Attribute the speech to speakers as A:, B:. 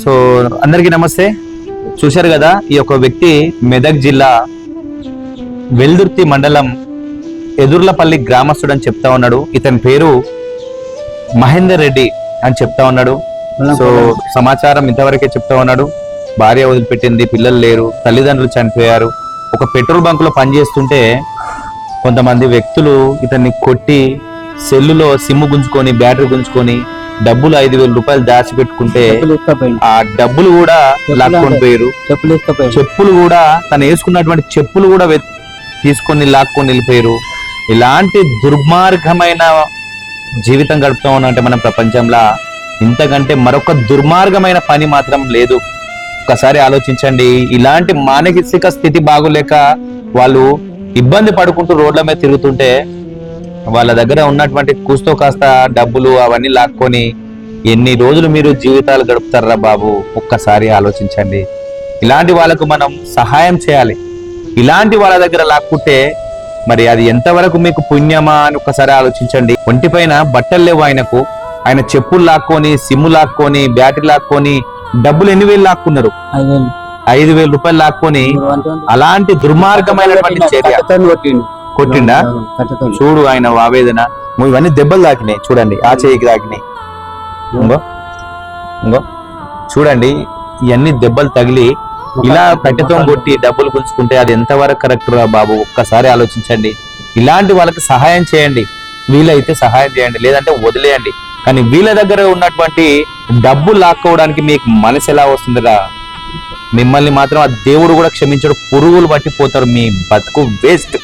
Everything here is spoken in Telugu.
A: సో అందరికీ నమస్తే. చూశారు కదా ఈ యొక్క వ్యక్తి మెదక్ జిల్లా వెల్దుర్తి మండలం ఎదుర్లపల్లి గ్రామస్తుడు అని చెప్తా ఉన్నాడు. ఇతని పేరు మహేందర్ రెడ్డి అని చెప్తా ఉన్నాడు. సో సమాచారం ఇంతవరకే చెప్తా ఉన్నాడు. భార్య వదిలిపెట్టింది పిల్లలు లేరు తల్లిదండ్రులు చనిపోయారు. ఒక పెట్రోల్ బంక్లో పనిచేస్తుంటే కొంతమంది వ్యక్తులు ఇతన్ని కొట్టి సెల్లులో సిమ్ గుంజుకొని బ్యాటరీ గుంజుకొని డబ్బులు ఐదు వేల రూపాయలు దాచిపెట్టుకుంటే
B: చెప్పులు ఇసుకపోయింది
A: ఆ డబ్బులు కూడా లాక్కొని పోయారు
B: చెప్పులు
A: కూడా తను వేసుకున్నటువంటి చెప్పులు కూడా తీసుకొని లాక్కొని వెళ్ళిపోయారు ఇలాంటి దుర్మార్గమైన జీవితం గడుపుతా ఉన్నంటే మన ప్రపంచంలో ఇంతకంటే మరొక దుర్మార్గమైన పని మాత్రం లేదు. ఒకసారి ఆలోచించండి. ఇలాంటి మానసిక స్థితి బాగోలేక వాళ్ళు ఇబ్బంది పడుకుంటూ రోడ్ల మీద తిరుగుతుంటే వాళ్ళ దగ్గర ఉన్నటువంటి కూస్తో కాస్త డబ్బులు అవన్నీ లాక్కొని ఎన్ని రోజులు మీరు జీవితాలు గడుపుతారా బాబు? ఒక్కసారి ఆలోచించండి. ఇలాంటి వాళ్ళకు మనం సహాయం చేయాలి. ఇలాంటి వాళ్ళ దగ్గర లాక్కుంటే మరి అది ఎంతవరకు మీకు పుణ్యమా అని ఒక్కసారి ఆలోచించండి. ఒంటిపైన బట్టలు లేవు ఆయనకు. ఆయన చెప్పులు లాక్కొని సిమ్ము లాక్కొని బ్యాటరీ లాక్కొని డబ్బులు ఎన్ని వేలు లాక్కున్నారు?
B: ఐదు వేలు.
A: రూపాయలు లాక్కొని. అలాంటి దుర్మార్గమైనటువంటి చర్య.
B: కొట్టిండు.
A: చూడు ఆయన ఆవేదన. ఇవన్నీ దెబ్బలు తాకినాయి. చూడండి ఆ చేయికి తాకినాయి. ఇంగో ఇంగో. చూడండి ఇవన్నీ దెబ్బలు తగిలి ఇలా కట్టెతో కొట్టి డబ్బులు గుంచుకుంటే అది ఎంతవరకు కరెక్ట్ రా బాబు? ఒక్కసారి ఆలోచించండి. ఇలాంటి వాళ్ళకి సహాయం చేయండి. వీలైతే సహాయం చేయండి. లేదంటే వదిలేయండి. కానీ వీళ్ళ దగ్గర ఉన్నటువంటి డబ్బు లాక్కోవడానికి మీకు మనసు ఎలా వస్తుందిరా? మిమ్మల్ని మాత్రం ఆ దేవుడు కూడా క్షమించడు. పురుగులు పట్టిపోతారు మీ బతుకు వేస్ట్